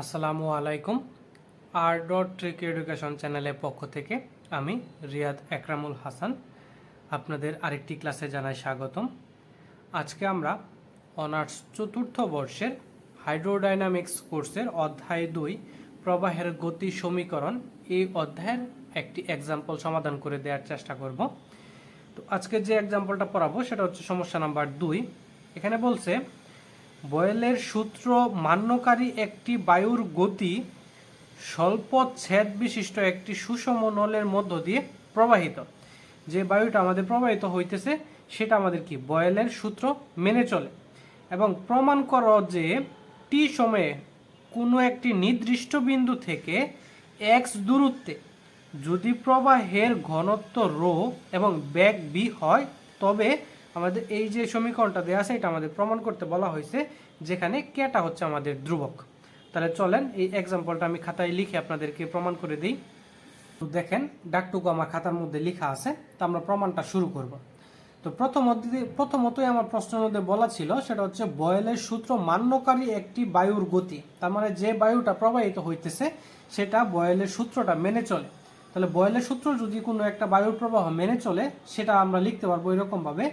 আসসালামু আলাইকুম। R dot trick education চ্যানেলের পক্ষ থেকে আমি রিয়াদ একরামুল হাসান আপনাদের আরেকটি ক্লাসে জানাই স্বাগতম। আজকে আমরা অনার্স চতুর্থ বর্ষের হাইড্রোডাইনামিক্স কোর্সের অধ্যায় দুই প্রবাহের গতি সমীকরণ এই অধ্যায়ের একটি এক্সাম্পল সমাধান করে দেওয়ার চেষ্টা করব। তো আজকে যে এক্সাম্পলটা পড়াবো সেটা হচ্ছে সমস্যা নাম্বার দুই। এখানে বলছে বয়েলের সূত্র মান্যকারী একটি বায়ুর গতি স্বল্প ছেদ বিশিষ্ট একটি সুষম নলের মধ্য দিয়ে প্রবাহিত। যে বায়ুটা আমাদের প্রবাহিত হইতেছে, সেটা আমাদের কি? বয়েলের সূত্র মেনে চলে। এবং প্রমাণ করো যে টি সময়ে কোনো একটি নির্দিষ্ট বিন্দু থেকে এক্স দূরত্বে যদি প্রবাহের ঘনত্ব রো এবং ব্যাগ বি হয়, তবে আমাদের এই যে সমীকরণটা দেওয়া আছে, এটা আমাদের প্রমাণ করতে বলা হয়েছে, যেখানে কেটা হচ্ছে আমাদের ধ্রুবক। তাহলে চলেন, এই এক্সাম্পলটা আমি খাতায় লিখে আপনাদেরকে প্রমাণ করে দিই। তো দেখেন ডাকটুকু আমার খাতার মধ্যে লেখা আছে, তা আমরা প্রমাণটা শুরু করব। তো প্রথমত, প্রথমতই আমার প্রশ্নের মধ্যে বলা ছিল, সেটা হচ্ছে বয়েলের সূত্র মান্যকারী একটি বায়ুর গতি। তার মানে যে বায়ুটা প্রবাহিত হইতেছে, সেটা বয়েলের সূত্রটা মেনে চলে। তাহলে বয়েলের সূত্র যদি কোনো একটা বায়ুর প্রবাহ মেনে চলে, সেটা আমরা লিখতে পারব এরকম ভাবে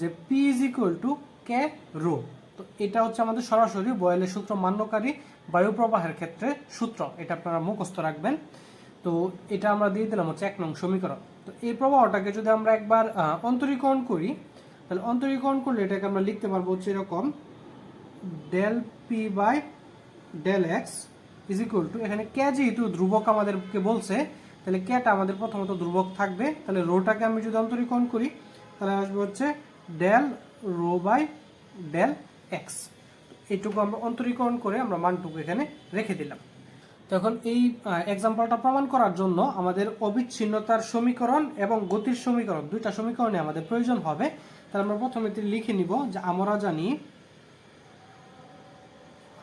যে P is equal to K rho তো এটা হচ্ছে আমাদের সরাসরি বয়েলের সূত্র, মান্যকারী বায়ু প্রবাহের ক্ষেত্রে সূত্র। এটা আপনারা মুখস্থ রাখবেন। তো এটা আমরা দিয়ে দিলাম হচ্ছে এক নং সমীকরণ। তো এই প্রবাহটাকে যদি আমরা একবার অন্তরীকরণ করি, তাহলে অন্তরীকরণ করলে এটাকে আমরা লিখতে পারব হচ্ছে এরকম del P by del X is equal to এখানে কে যেহেতু ধ্রুবক আমাদেরকে বলছে, তাহলে কেটা আমাদের প্রথমত ধ্রুবক থাকবে। তাহলে রোটাকে আমি যদি অন্তরীকরণ করি, তাহলে আসবে হচ্ছে del rho by del X এইটুকু আমরা অন্তরীকরণ করে আমরা মানটুকু এখানে রেখে দিলাম। তখন এই এক্সাম্পলটা প্রমাণ করার জন্য আমাদের অবিচ্ছিন্নতার সমীকরণ এবং গতির সমীকরণ, দুইটা সমীকরণে আমাদের প্রয়োজন হবে। তাহলে আমরা প্রথমে লিখে নিব যে আমরা জানি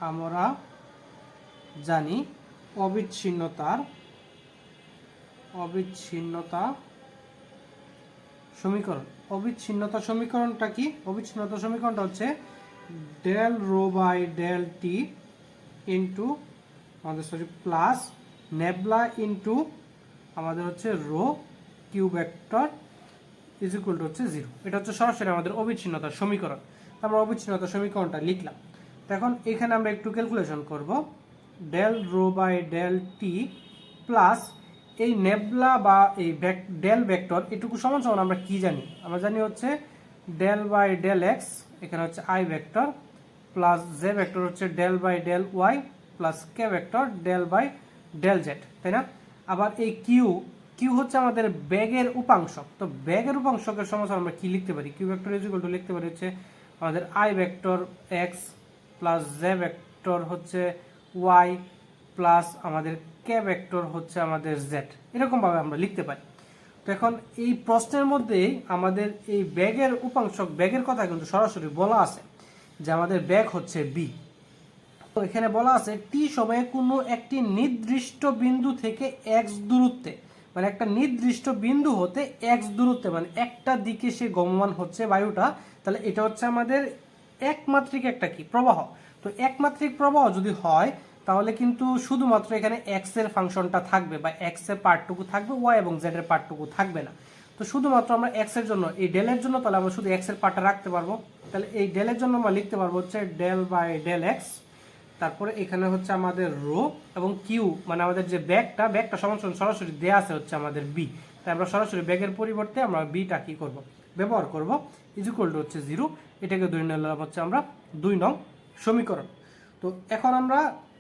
আমরা জানি অবিচ্ছিন্নতার, অবিচ্ছিন্নতা সমীকরণ, অবিচ্ছিন্নতা সমীকরণটা কি? অবিচ্ছিন্নতা সমীকরণটা হচ্ছে del rho by del T into আমাদের সরি প্লাস নেবলা ইন্টু আমাদের হচ্ছে rho Q vector is equal to হচ্ছে জিরো এটা হচ্ছে সরাসরি আমাদের অবিচ্ছিন্নতা সমীকরণ। আমরা অবিচ্ছিন্নতা সমীকরণটা লিখলাম। এখন এখানে আমরা একটু ক্যালকুলেশন করব। Del rho by del T plus এই নেবলা বা এই ডেল ভেক্টর এটুকু সমান সমান আমরা কি জানি? আমরা জানি হচ্ছে ডেল বাই ডেল এক্স এখানে হচ্ছে I vector plus J vector হচ্ছে del by del Y plus K vector del by del Z তাই না? আবার এই কিউ কিউ হচ্ছে আমাদের ব্যাগের উপাংশ। তো ব্যাগের উপাংশকের সমস্যা আমরা কি লিখতে পারি? কিউ ভেক্টর ইজ টু লিখতে পারি হচ্ছে আমাদের I vector X plus J vector হচ্ছে ওয়াই প্লাস আমাদের কে ভেক্টর হচ্ছে আমাদের জেড এরকমভাবে আমরা লিখতে পারি। তো এখন এই প্রশ্নের মধ্যে আমাদের এই ব্যাগের উপাংশ ব্যাগের কথা কিন্তু সরাসরি বলা আছে যে আমাদের ব্যাগ হচ্ছে বি তো এখানে বলা আছে টি সময়ে কোনো একটি নির্দিষ্ট বিন্দু থেকে এক্স দূরত্বে মানে একটা নির্দিষ্ট বিন্দু হতে এক্স দূরত্বে মানে একটা দিকে সে গমমান হচ্ছে বায়ুটা, তাহলে এটা হচ্ছে আমাদের একমাত্রিক একটা কি? প্রবাহ। তো একমাত্রিক প্রবাহ যদি হয় তাহলে কিন্তু শুধুমাত্র এখানে এক্সের ফাংশনটা থাকবে বা এক্সের পার্টটুকু থাকবে ওয়াই এবং জেড এর পার্টটুকু থাকবে না। তো শুধুমাত্র আমরা এক্সের জন্য, এই ডেলের জন্য তাহলে আমরা শুধু এক্সের পার্টটা রাখতে পারব। তাহলে এই ডেলের জন্য আমরা লিখতে পারব হচ্ছে ডেল বাই ডেল এক্স তারপরে এখানে হচ্ছে আমাদের রো এবং কিউ মানে আমাদের যে ব্যাগটা ব্যাগটা সমান সরাসরি দেয়া আছে হচ্ছে আমাদের বি তাই আমরা সরাসরি ব্যাগের পরিবর্তে আমরা বিটা কি করব? ব্যবহার করব ইজ ইকুয়াল টু হচ্ছে জিরো এটাকে ধরে নিলাম হচ্ছে আমরা দুই নং সমীকরণ। তো এখন আমরা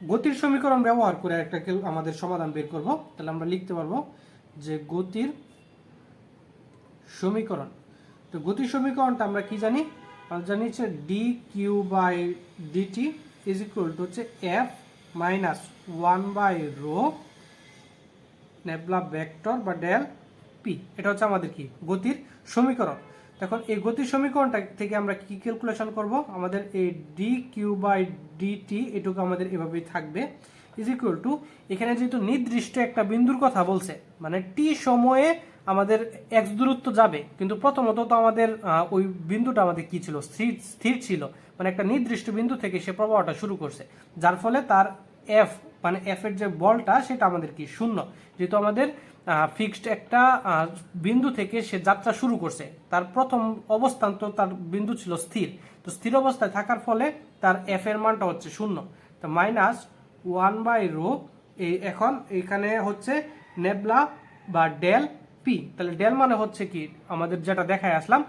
গতির সমীকরণ ব্যবহার করে একটা আমাদের সমাধান বের করব। তাহলে আমরা লিখতে পারব যে গতির সমীকরণ। তো গতির সমীকরণটা আমরা কি জানি? আমরা জানি হচ্ছে D Q by DT is equal to হচ্ছে F minus one by rho nabla vector বা ডেল পি এটা হচ্ছে আমাদের কি? গতির সমীকরণ। এখন এই গতির সমীকরণটা থেকে আমরা কি ক্যালকুলেশন করব? আমাদের এই ডি কিউ বাই ডিটি এটুকু আমাদের এভাবেই থাকবে। ইজ ইকুয়াল টু এখানে যেহেতু নির্দিষ্ট একটা বিন্দুর কথা বলছে মানে টি সময়ে আমাদের এক্স দূরত্ব যাবে, কিন্তু প্রথমত তো আমাদের ওই বিন্দুটা আমাদের কি ছিল? স্থির স্থির ছিল। মানে একটা নির্দিষ্ট বিন্দু থেকে সে প্রবাহটা শুরু করছে, যার ফলে তার এফ মানে এফ এর যে বলটা, সেটা আমাদের কি? শূন্য। যেহেতু আমাদের ফিক্সড একটা বিন্দু থেকে সে যাত্রা শুরু করছে। তার প্রথম অবস্থান তো তার বিন্দু ছিল স্থির। তো স্থির অবস্থায় থাকার ফলে তার এফ এর মানটা হচ্ছে শূন্য। তো মাইনাস ওয়ান বাই রো এই এখন এখানে হচ্ছে নেবলা বা ডেল পি তাহলে ডেল মানে হচ্ছে কি? আমাদের যেটা দেখায় আসলাম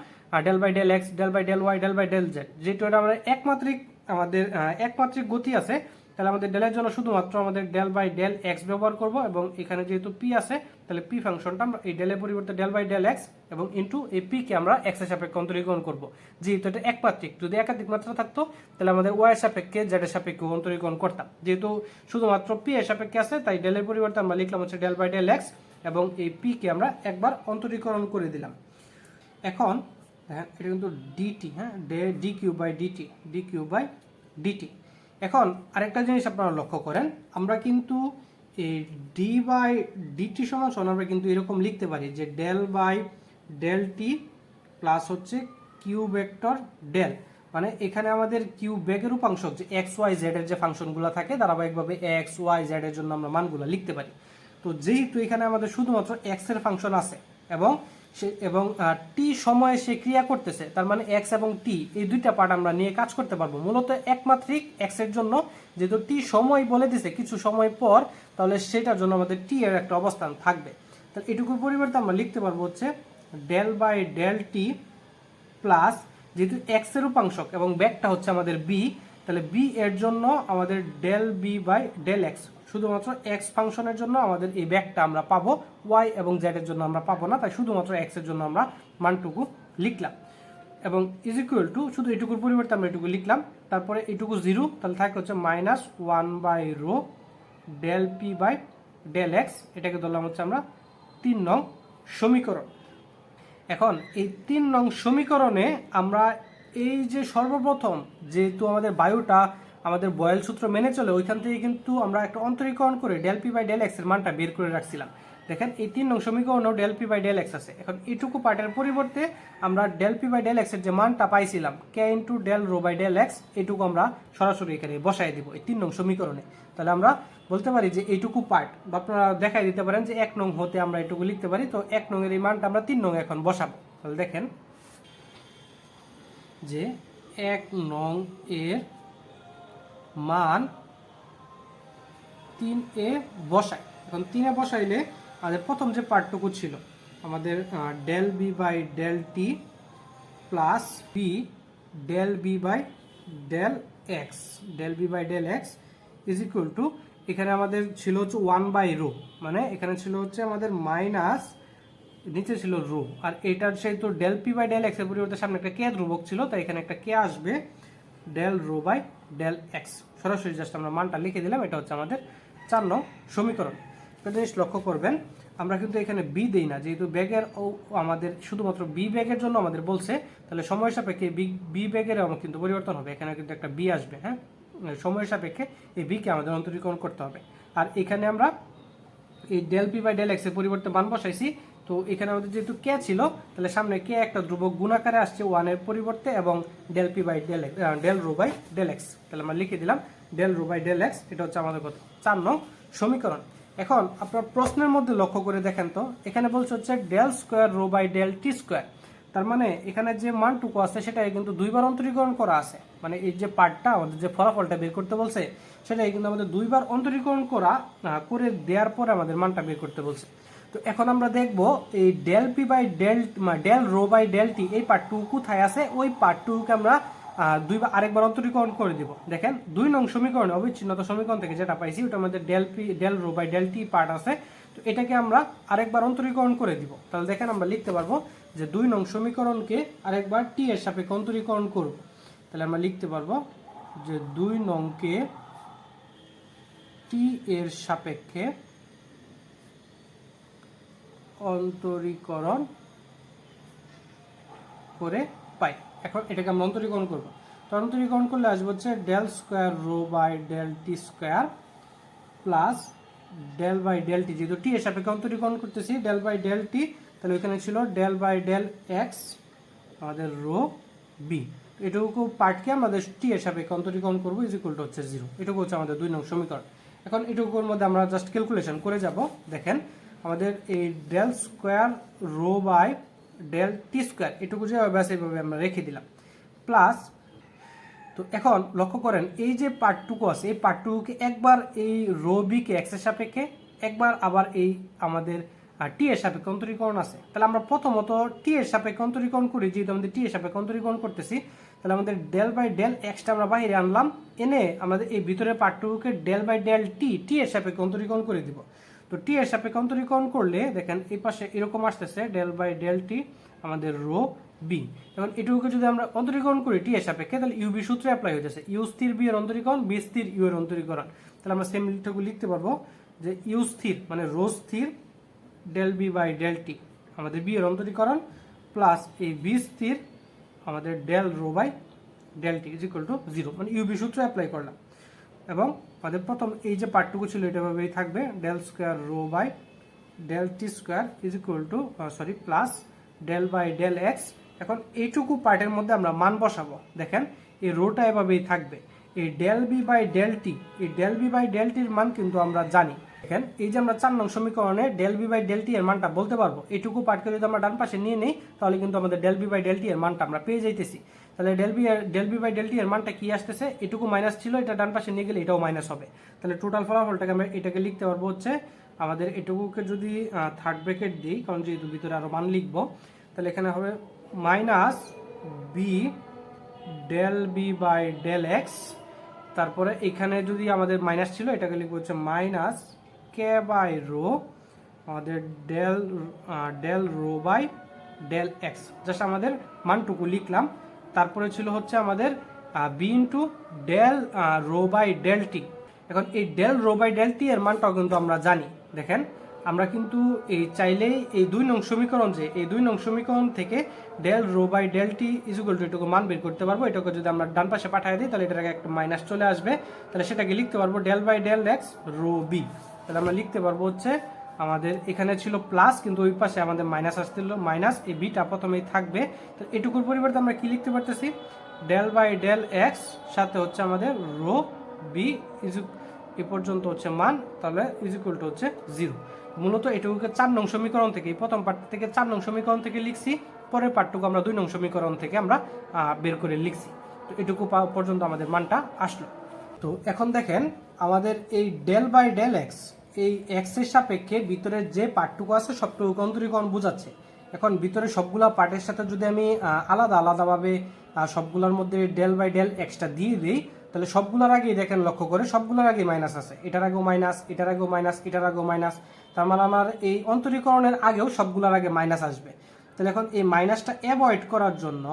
del by del X del by del Y del by del Z এটা আমরা একমাত্রিক, আমাদের একমাত্রিক গতি আছে তাহলে আমাদের ডেলের জন্য শুধুমাত্র আমাদের ডেল বাই ডেল এক্স ব্যবহার করব এবং এখানে যেহেতু পি আছে, তাহলে পি ফাংশনটা আমরা এই ডেলের পরিবর্তে ডেল বাই ডেল এক্স এবং ইন্টু এই পি কে আমরা এক্সের সাপেক্ষে অন্তরীকরণ করব। যেহেতু এটা একমাত্রিক, যদি একাধিক মাত্রা থাকতো, তাহলে আমাদের ওয়াই সাপেক্ষে জেড এর সাপেক্ষে অন্তরীকরণ করতাম। যেহেতু শুধুমাত্র পি এর সাপেক্ষে আছে, তাই ডেলের পরিবর্তে আমরা লিখলাম হচ্ছে ডেল বাই ডেল এক্স এবং এই পি কে আমরা একবার অন্তরীকরণ করে দিলাম। এখন হ্যাঁ এটা কিন্তু ডিটি হ্যাঁ d q by d t d q by d t এখন আরেকটা জিনিস আপনারা লক্ষ্য করেন, আমরা কিন্তু এই ডি বাই ডিটি সমান আমরা কিন্তু এরকম লিখতে পারি যে del by del t plus হচ্ছে কিউ ভেক্টর ডেল মানে এখানে আমাদের কিউ বেগের উপাংশ যে এক্স ওয়াই জেড এর যে ফাংশনগুলো থাকে ধারাবাহিকভাবে এক্স ওয়াই জেড এর জন্য আমরা মানগুলো লিখতে পারি। তো যেহেতু এখানে আমাদের শুধুমাত্র এক্সের ফাংশন আছে এবং সে এবং টি সময়ে সে ক্রিয়া করতেছে, তার মানে এক্স এবং টি এই দুইটা পার্ট আমরা নিয়ে কাজ করতে পারব। মূলত একমাত্রিক এক্সের জন্য, যেহেতু টি সময় বলে দিছে কিছু সময় পর, তাহলে সেটার জন্য আমাদের টি এর একটা অবস্থান থাকবে। তাহলে এটুকুর পরিবর্তে আমরা লিখতে পারব হচ্ছে del by del t plus যেহেতু এক্সের উপাংশক এবং ব্যাকটা হচ্ছে আমাদের বি তাহলে বি এর জন্য আমাদের del b by del x শুধুমাত্র এক্স ফাংশনের জন্য আমাদের এই ব্যাকটা আমরা পাবো ওয়াই এবং জেড এর জন্য আমরা পাবো না, তাই শুধুমাত্র এক্সের জন্য আমরা মানটুকু লিখলাম। এবং ইজ ইকুয়াল টু শুধু এটুকুর পরিবর্তে আমরা এটুকু লিখলাম। তারপরে এটুকু জিরো তাহলে থাকে হচ্ছে minus one by rho del p by del x এটাকে ধরলাম হচ্ছে আমরা তিন নং সমীকরণ। এখন এই তিন নং সমীকরণে আমরা এই যে সর্বপ্রথম যেহেতু আমাদের বায়ুটা আমাদের বয়েল সূত্র মেনে চলে ওইখান থেকে কিন্তু আমরা একটা অন্তরীকরণ করে ডেল পি বাই ডেল এক্সের মানটা বের করে রাখছিলাম। দেখেন, এই তিন নং সমীকরণেও del p by del x আছে। এখন এইটুকু পার্টের পরিবর্তে আমরা ডেল পি বাই ডেল এক্সের যে মানটা পাইছিলাম k into del rho by del x এইটুকু আমরা সরাসরি এখানে বসাই দিব এই তিন নং সমীকরণে। তাহলে আমরা বলতে পারি যে এইটুকু পার্ট, বা আপনারা দেখাই দিতে পারেন যে এক নং হতে আমরা এটুকু লিখতে পারি, তো এক নং এর এই মানটা আমরা তিন নং এখন বসাবো। তাহলে দেখেন যে এক নং এর মান তিন এ বসাই এখন তিনে বসাইলে আমাদের প্রথম যে পার্টটুকু ছিল, আমাদের del b by del t plus b del b by del x del b by del x is equal to এখানে আমাদের ছিল হচ্ছে ওয়ান বাই রো মানে এখানে ছিল হচ্ছে আমাদের মাইনাস নিচে ছিল রো। আর এটার তো ডেল পি বাই ডেল এক্সের পরিবর্তে সামনে একটা কে ধ্রুবক ছিল, তাই এখানে একটা কে আসবে del rho by del x সরাসরি জাস্ট আমরা মানটা লিখে দিলাম, এটা হচ্ছে আমাদের চার নং সমীকরণ। একটা জিনিস লক্ষ্য করবেন, আমরা কিন্তু এখানে বি দেই না, যেহেতু ব্যাগের ও আমাদের শুধুমাত্র বি ব্যাগের জন্য আমাদের বলছে, তাহলে সময় সাপেক্ষে বি বি ব্যাগের কিন্তু পরিবর্তন হবে এখানে কিন্তু একটা বি আসবে হ্যাঁ? সময় সাপেক্ষে এই বিকে আমাদের অন্তরীকরণ করতে হবে। আর এখানে আমরা এই ডেল পি বাই ডেল এক্সের পরিবর্তে মান বসাইছি তো এখানে আমাদের যেহেতু কে ছিল, তাহলে সামনে কে একটা ধ্রুবক গুণাকারে আসছে ওয়ানের পরিবর্তে এবং del p by del del rho by del x তাহলে আমরা লিখে দিলাম del rho by del x এটা হচ্ছে আমাদের কত? চার নং সমীকরণ। এখন আপনার প্রশ্নের মধ্যে লক্ষ্য করে দেখেন তো, এখানে বলছে হচ্ছে del square rho by del t square তার মানে এখানে যে মানটুকু আছে সেটা কিন্তু দুইবার অন্তরীকরণ করা আছে। মানে এই যে পার্টটা, আমাদের যে ফলাফলটা বের করতে বলছে সেটাই কিন্তু আমাদের দুইবার অন্তরীকরণ করা করে দেওয়ার পরে আমাদের মানটা বের করতে বলছে। তো এখন আমরা দেখব এই del p by del del rho by del t এই পার্টটুকু কোথায় আছে? ওই পার্টটুকুকে আমরা আহ, দুইবার আরেকবার অন্তরীকরণ করে দিব। দেখেন দুই নং সমীকরণে অবিচ্ছিন্নতা সমীকরণ থেকে যেটা পাইছি ওটা আমাদের del p del rho by del t part আছে। তো এটাকে আমরা আরেকবার অন্তরীকরণ করে দিব। তাহলে দেখেন আমরা লিখতে পারব যে দুই নং সমীকরণকে আরেকবার টি এর সাপেক্ষে অন্তরীকরণ করব। তাহলে আমরা লিখতে পারব যে দুই নংকে টি এর সাপেক্ষে অন্তরীকরণ করে পাই। এখন এটাকে আমরা অন্তরীকরণ করব। তো অন্তরীকরণ করলে আসবে হচ্ছে del square rho by del t square plus del by del t. যেহেতু টি এর সাপেক্ষে অন্তরীকরণ করতেছি, ডেল বাই ডেল টি, তাহলে ওইখানে ছিল ডেল বাই ডেল এক্স আমাদের রো বি। এটুকু পার্টকে আমাদের টি এর সাপেক্ষে অন্তরীকরণ করব ইজ ইকুয়াল টু হচ্ছে জিরো এটুকু হচ্ছে আমাদের দুই নং সমীকরণ। এখন এটুকুর মধ্যে আমরা জাস্ট ক্যালকুলেশন করে যাব। দেখেন আমাদের এই del square rho by del t square এটুকু যেভাবে আছে এইভাবে আমরা রেখে দিলাম। প্লাস তো এখন লক্ষ্য করেন, এই যে পার্টটুকু আছে, এই পার্টটুকুকে একবার এই রো বিকে এক্সের সাপেক্ষে, একবার আবার এই আমাদের টি এর সাপেক্ষে অন্তরীকরণ আছে। তাহলে আমরা প্রথমত টি এর সাপেক্ষে অন্তরীকরণ করি, যেহেতু আমাদের টি এর সাপেক্ষে অন্তরীকরণ করতেছি, তাহলে আমাদের ডেল বাই ডেল এক্সটা আমরা বাইরে আনলাম, এনে আমাদের এই ভিতরে পার্টটুকুকে del by del t t এর সাপেক্ষে অন্তরীকরণ করে দিব। তো টি এর সাপেক্ষে অন্তরীকরণ করলে, দেখেন, এই পাশে এরকম আসতেছে ডেল বাই ডেল টি আমাদের রো বি এখন এটুকুকে যদি আমরা অন্তরীকরণ করি টি এর সাপেক্ষে, তাহলে ইউবি সূত্রে অ্যাপ্লাই হয়ে যাচ্ছে ইউ স্থির বি এর অন্তরীকরণ বি স্থির ইউ এর অন্তরীকরণ। তাহলে আমরা সেম লিটুকু লিখতে পারব যে ইউ স্থির মানে রো স্থির del b by del t আমাদের বি এর অন্তরীকরণ প্লাস এই বি স্থির আমাদের del rho by del t is equal to zero মানে ইউবি সূত্র অ্যাপ্লাই করলাম। এবং আমাদের প্রথম এই যে পার্টটুকু ছিল, এটা ভাবেই থাকবে। Del square rho by del t square is equal to sorry plus del by del x এখন এইটুকু পার্টের মধ্যে আমরা মান বসাবো। দেখেন, এই রোটা এভাবেই থাকবে। এই del b by del t এই ডেল বি বাই ডেল টির মান কিন্তু আমরা জানি। দেখেন, এই যে আমরা চার নং সমীকরণে del b by del t এর মানটা বলতে পারব, এইটুকু পার্টকে যদি আমরা ডান পাশে নিয়ে নিই, তাহলে কিন্তু আমাদের del b by del t এর মানটা আমরা পেয়ে যাইতেছি। তাহলে del b del b by del t এর মানটা কি আসতেছে? এটুকু মাইনাস ছিল, এটা ডান পাশে নিয়ে গেলে এটাও মাইনাস হবে। তাহলে টোটাল ফলাফলটাকে আমরা এটাকে লিখতে পারব হচ্ছে, আমাদের এটুকুকে যদি থার্ড ব্র্যাকেট দিই, কারণ যেহেতু ভিতরে আরও মান লিখব, তাহলে এখানে হবে minus b del b by del x তারপরে এখানে যদি আমাদের মাইনাস ছিল, এটাকে লিখব হচ্ছে মাইনাস কে বাই রো আমাদের del del rho by del x just আমাদের মানটুকু লিখলাম। তারপরে ছিল হচ্ছে আমাদের b into del rho by del t এখন এই del rho by del t এর মানটাও কিন্তু আমরা জানি। দেখেন, আমরা কিন্তু এই চাইলেই এই দুই নং সমীকরণ যে, এই দুই নং সমীকরণ থেকে del rho by del t is equal to এটুকু মান বের করতে পারব। এটাকে যদি আমরা ডান পাশে পাঠিয়ে দিই, তাহলে এটাকে একটা মাইনাস চলে আসবে। তাহলে সেটাকে লিখতে পারব del by del x rho b তাহলে আমরা লিখতে পারব হচ্ছে আমাদের এখানে ছিল প্লাস কিন্তু ওই পাশে আমাদের মাইনাস আসছিল। মাইনাস এই বিটা প্রথমেই থাকবে। তো এটুকুর পরিবর্তে আমরা কি লিখতে পারতেছি? ডেল বাই ডেল এক্স সাথে হচ্ছে আমাদের রো বি ইজ এ পর্যন্ত হচ্ছে মান, তাহলে ইজ ইকুয়াল টু হচ্ছে জিরো মূলত এটুকুকে চার নং সমীকরণ থেকে প্রথম পার্ট থেকে চার নং সমীকরণ থেকে লিখছি, পরের পার্টটুকু আমরা দুই নং সমীকরণ থেকে আমরা বের করে লিখছি। তো এটুকু পর্যন্ত আমাদের মানটা আসলো। তো এখন দেখেন, আমাদের এই ডেল বাই ডেল এক্স এই এক্সের সাপেক্ষে ভিতরের যে পার্টটুকু আছে, সবটুকু অন্তরীকরণ বোঝাচ্ছে। এখন ভিতরে সবগুলা পার্টের সাথে যদি আমি আলাদা আলাদাভাবে সবগুলোর মধ্যে ডেল বাই ডেল এক্সটা দিয়ে দিই, তাহলে সবগুলোর আগেই দেখেন লক্ষ্য করে, সবগুলোর আগেই মাইনাস আছে। এটার আগেও মাইনাস এটার আগেও মাইনাস এটার আগেও মাইনাস তার মানে আমার এই অন্তরীকরণের আগেও সবগুলোর আগে মাইনাস আসবে। তাহলে এখন এই মাইনাসটা অ্যাভয়েড করার জন্য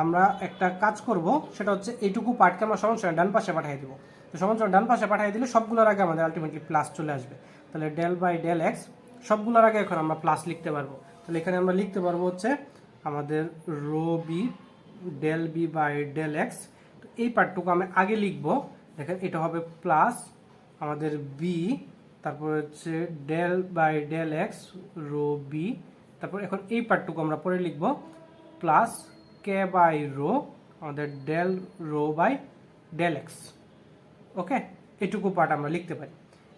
আমরা একটা কাজ করব, সেটা হচ্ছে এইটুকু পার্টকে আমরা সমান ডান পাশে পাঠিয়ে দিব। তো সমান ডান পাশে পাঠিয়ে দিলে সবগুলোর আগে আমাদের আলটিমেটলি প্লাস চলে আসবে। তাহলে ডেল বাই ডেল এক্স সবগুলোর আগে এখন আমরা প্লাস লিখতে পারব। তাহলে এখানে আমরা লিখতে পারব হচ্ছে আমাদের rho b del b by del x তো এই পার্টটুকু আমি আগে লিখব। দেখেন, এটা হবে প্লাস আমাদের বি তারপর হচ্ছে del by del x rho b তারপর এখন এই পার্টটুকু আমরা পরে লিখব। প্লাস কে বাই রো, আমাদের del rho by del x okay এটুকু পার্ট আমরা লিখতে পারি।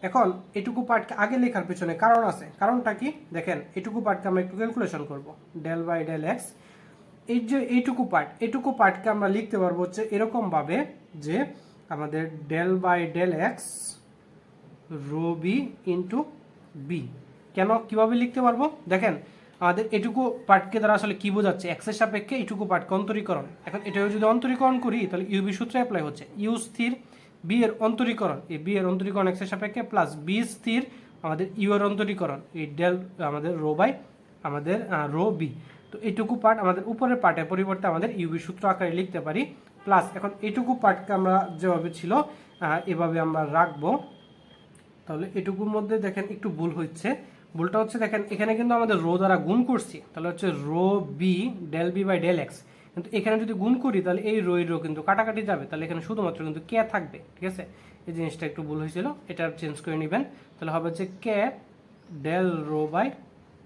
এখন এটুকু পার্টকে আগে লেখার পিছনে কারণ আছে। কারণটা কি? দেখেন, এটুকু পার্টকে আমরা একটু ক্যালকুলেশন করব। ডেল বাই ডেল এক্স এই যে এইটুকু পার্ট এটুকু পার্টকে আমরা লিখতে পারব হচ্ছে এরকমভাবে যে আমাদের del by del x rho b into b কেন? কীভাবে লিখতে পারব? দেখেন, আমাদের এটুকু পার্টকে দ্বারা আসলে কি বোঝাচ্ছে? এক্সের সাপেক্ষে এইটুকু পার্টকে অন্তরীকরণ। এখন এটাও যদি অন্তরীকরণ করি, তাহলে ইউবি সূত্রে অ্যাপ্লাই হচ্ছে। ইউ স্থির বি এর অন্তরীকরণ, এই বি এর অন্তরীকরণ এক্সের সাপেক্ষে প্লাস বি স্থির আমাদের ইউ এর অন্তরীকরণ, এই ডেল আমাদের রো বাই আমাদের রো বি তো এইটুকু পার্ট আমাদের উপরের পার্টের পরিবর্তে আমাদের ইউবি সূত্র আকারে লিখতে পারি প্লাস এখন এইটুকু পার্টকে আমরা যেভাবে ছিল এভাবে আমরা রাখব। তাহলে এটুকুর মধ্যে দেখেন একটু ভুল হচ্ছে। ভুলটা হচ্ছে দেখেন এখানে কিন্তু আমাদের রো দ্বারা গুণ করছি, তাহলে হচ্ছে rho b del b by del x কিন্তু এখানে যদি গুণ করি, তাহলে এই রো রো কিন্তু কাটাকাটি যাবে। তাহলে এখানে শুধুমাত্র কিন্তু কে থাকবে, ঠিক আছে? এই জিনিসটা একটু ভুল হয়েছিল, এটা চেঞ্জ করে নেবেন। তাহলে হবে হচ্ছে k del rho by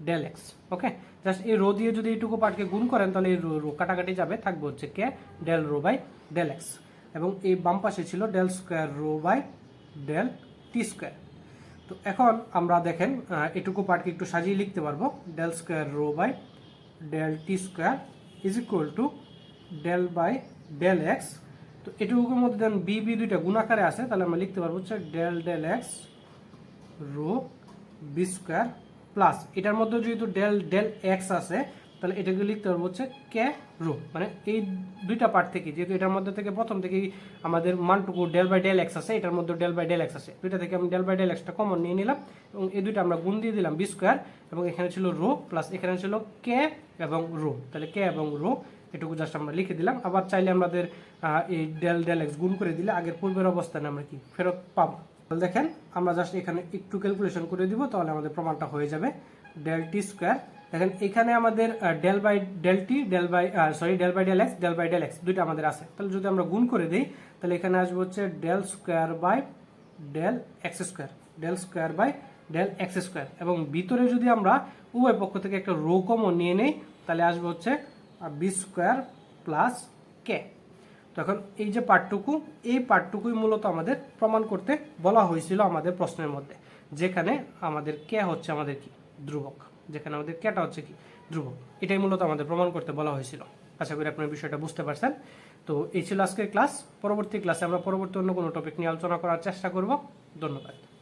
del x okay just এই রো দিয়ে যদি এইটুকু পার্টকে গুণ করেন, তাহলে এই রো রো কাটাকাটি যাবে, থাকবে হচ্ছে k del rho by del x এবং এই বাম পাশে ছিল del square rho by del t square তো এখন আমরা দেখেন এটুকু পার্টকে একটু সাজিয়ে লিখতে পারব। Del square rho by del t square is equal to del by del x তো এটুকুর মধ্যে দেন বি বি দুইটা গুণাকারে আছে, তাহলে আমরা লিখতে পারব হচ্ছে del del x rho b square plus এটার মধ্যে যেহেতু ডেল ডেল এক্স আছে তাহলে এটাকে লিখতে পারব হচ্ছে কে রো মানে এই দুইটা পার্ট থেকে, যেহেতু এটার মধ্যে থেকে প্রথম থেকেই আমাদের মানটুকু ডেল বাই ডেল এক্স আছে, এটার মধ্যে ডেল বাই ডেল এক্স আছে। দুইটা থেকে আমি ডেল বাই ডেল এক্সটা কমন নিয়ে নিলাম এবং এই দুইটা আমরা গুণ দিয়ে দিলাম বি স্কোয়ার এবং এখানে ছিল রো প্লাস এখানে ছিল কে এবং রো। তাহলে কে এবং রো, এটুকু জাস্ট আমরা লিখে দিলাম। আবার চাইলে আমাদের এই ডেল ডেল এক্স গুণ করে দিলে আগের পূর্বের অবস্থানে আমরা কি ফেরত পাবো। তাহলে দেখেন, আমরা জাস্ট এখানে একটু ক্যালকুলেশন করে দিব, তাহলে আমাদের প্রমাণটা হয়ে যাবে। ডেল টি স্কোয়ার দেখেন, এখানে আমাদের del by del t del by sorry del by del x del by del x দুইটা আমাদের আছে। তাহলে যদি আমরা গুণ করে দিই, তাহলে এখানে আসবে হচ্ছে del square by del x square del square by del x square এবং ভিতরে যদি আমরা উভয় পক্ষ থেকে একটা রো কমন নিয়ে নেই, তাহলে আসবে হচ্ছে বি স্কোয়ার প্লাস কে তো এখন এই যে পার্টটুকু এই পার্টটুকুই মূলত আমাদের প্রমাণ করতে বলা হয়েছিল আমাদের প্রশ্নের মধ্যে, যেখানে আমাদের কে হচ্ছে আমাদের কি? ধ্রুবক। যেখানে আমাদের ক্যাটা হচ্ছে কি? ধ্রুবক। এটাই মূলত আমাদের প্রমাণ করতে বলা হয়েছিল। আশা করি আপনার বিষয়টা বুঝতে পারছেন। তো এই ছিল আজকের ক্লাস। পরবর্তী ক্লাসে আমরা পরবর্তী অন্য কোনো টপিক নিয়ে আলোচনা করার চেষ্টা করব। ধন্যবাদ।